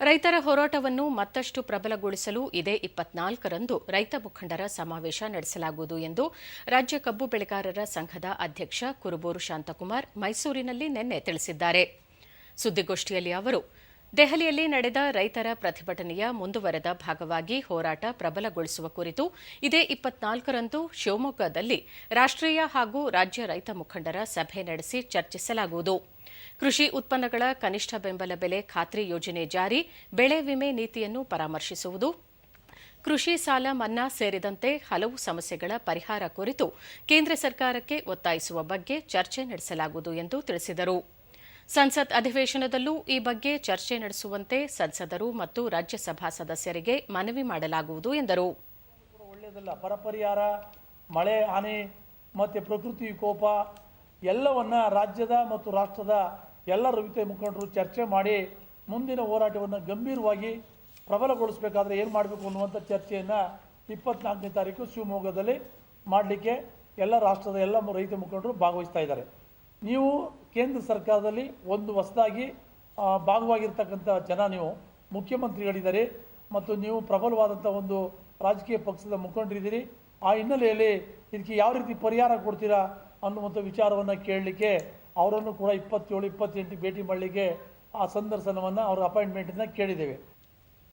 ರೈತರ ಹೋರಾಟವನ್ನು ಮತ್ತಷ್ಟು ಪ್ರಬಲಗೊಳಿಸಲು ಇದೇ ಇಪ್ಪತ್ನಾಲ್ಕರಂದು ರೈತ ಮುಖಂಡರ ಸಮಾವೇಶ ನಡೆಸಲಾಗುವುದು ಎಂದು ರಾಜ್ಯ ಕಬ್ಬು ಬೆಳೆಗಾರರ ಸಂಘದ ಅಧ್ಯಕ್ಷ ಕುರುಬೂರು ಶಾಂತಕುಮಾರ್ ಮೈಸೂರಿನಲ್ಲಿ ನಿನ್ನೆ ತಿಳಿಸಿದ್ದಾರೆ. ಸುದ್ದಿಗೋಷ್ಠಿಯಲ್ಲಿ ಅವರು ದೆಹಲಿಯಲ್ಲಿ ನಡೆದ ರೈತರ ಪ್ರತಿಭಟನೆಯ ಮುಂದುವರೆದ ಭಾಗವಾಗಿ ಹೋರಾಟ ಪ್ರಬಲಗೊಳಿಸುವ ಕುರಿತು ಇದೇ ಇಪ್ಪತ್ನಾಲ್ಕರಂದು ಶಿವಮೊಗ್ಗದಲ್ಲಿ ರಾಷ್ಟ್ರೀಯ ಹಾಗೂ ರಾಜ್ಯ ರೈತ ಮುಖಂಡರ ಸಭೆ ನಡೆಸಿ ಚರ್ಚಿಸಲಾಗುವುದು. ಕೃಷಿ ಉತ್ಪನ್ನಗಳ ಕನಿಷ್ಠ ಬೆಂಬಲ ಬೆಲೆ ಖಾತ್ರಿ ಯೋಜನೆ ಜಾರಿ, ಬೆಳೆ ವಿಮೆ ನೀತಿಯನ್ನು ಪರಾಮರ್ಶಿಸುವುದು, ಕೃಷಿ ಸಾಲ ಮನ್ನಾ ಸೇರಿದಂತೆ ಹಲವು ಸಮಸ್ಯೆಗಳ ಪರಿಹಾರ ಕುರಿತು ಕೇಂದ್ರ ಸರ್ಕಾರಕ್ಕೆ ಒತ್ತಾಯಿಸುವ ಬಗ್ಗೆ ಚರ್ಚೆ ನಡೆಸಲಾಗುವುದು ಎಂದು ತಿಳಿಸಿದರು. ಸಂಸತ್ ಅಧಿವೇಶನದಲ್ಲೂ ಈ ಬಗ್ಗೆ ಚರ್ಚೆ ನಡೆಸುವಂತೆ ಸಂಸದರು ಮತ್ತು ರಾಜ್ಯಸಭಾ ಸದಸ್ಯರಿಗೆ ಮನವಿ ಮಾಡಲಾಗುವುದು ಎಂದರು. ಒಳ್ಳೆಯದಲ್ಲ ಬರ ಪರಿಹಾರ ಮಳೆ ಹಾನಿ ಮತ್ತು ಪ್ರಕೃತಿ ವಿಕೋಪ ಎಲ್ಲವನ್ನ ರಾಜ್ಯದ ಮತ್ತು ರಾಷ್ಟ್ರದ ಎಲ್ಲ ರೈತ ಮುಖಂಡರು ಚರ್ಚೆ ಮಾಡಿ ಮುಂದಿನ ಹೋರಾಟವನ್ನು ಗಂಭೀರವಾಗಿ ಪ್ರಬಲಗೊಳಿಸಬೇಕಾದ್ರೆ ಏನು ಮಾಡಬೇಕು ಅನ್ನುವಂಥ ಚರ್ಚೆಯನ್ನು ಇಪ್ಪತ್ನಾಲ್ಕನೇ ತಾರೀಕು ಶಿವಮೊಗ್ಗದಲ್ಲಿ ಮಾಡಲಿಕ್ಕೆ ಎಲ್ಲ ರಾಷ್ಟ್ರದ ಎಲ್ಲ ರೈತ ಮುಖಂಡರು ಭಾಗವಹಿಸ್ತಾ ಇದ್ದಾರೆ. ನೀವು ಕೇಂದ್ರ ಸರ್ಕಾರದಲ್ಲಿ ಒಂದು ಹೊಸದಾಗಿ ಭಾಗವಾಗಿರ್ತಕ್ಕಂಥ ಜನ ನೀವು ಮುಖ್ಯಮಂತ್ರಿಗಳಿದ್ದಾರೆ ಮತ್ತು ನೀವು ಪ್ರಬಲವಾದಂಥ ಒಂದು ರಾಜಕೀಯ ಪಕ್ಷದ ಮುಖಂಡರಿದ್ದೀರಿ, ಆ ಹಿನ್ನೆಲೆಯಲ್ಲಿ ಇದಕ್ಕೆ ಯಾವ ರೀತಿ ಪರಿಹಾರ ಕೊಡ್ತೀರಾ ಅನ್ನುವಂಥ ವಿಚಾರವನ್ನು ಕೇಳಲಿಕ್ಕೆ ಅವರನ್ನು ಕೂಡ ಇಪ್ಪತ್ತೇಳು, ಇಪ್ಪತ್ತೆಂಟು ಭೇಟಿ ಮಾಡಲಿಕ್ಕೆ ಆ ಸಂದರ್ಶನವನ್ನು, ಅವರ ಅಪಾಯಿಂಟ್ಮೆಂಟನ್ನು ಕೇಳಿದ್ದೇವೆ.